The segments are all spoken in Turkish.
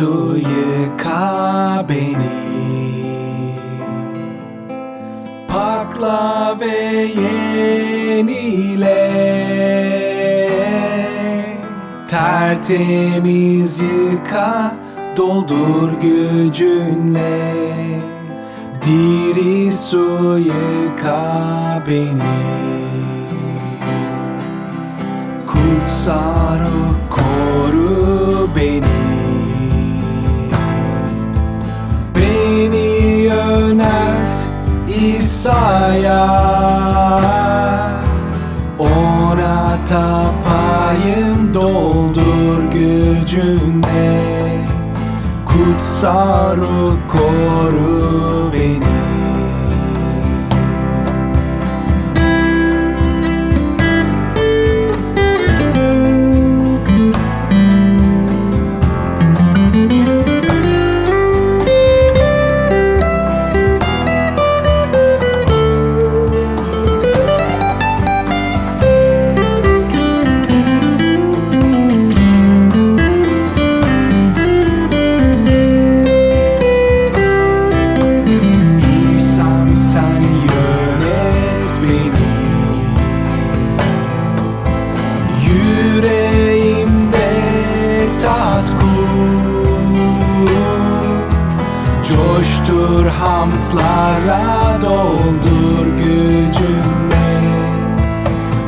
su yıka beni. Pakla ve yenile Tertemiz yıka Doldur gücünle. Diri su yıka beni. Kutsal İsa'ya Ona tapayım doldur gücünle. Kutsal ruh koru beni Coştur hamdlara doldur gücünle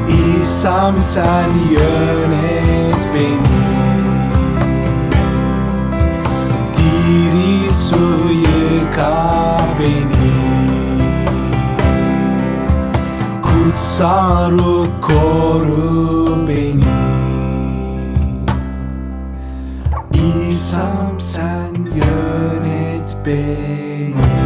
İsa'm sen yönet beni. Diri su yıka beni. Kutsal ruh koru beni. İsa'm sen yönet beni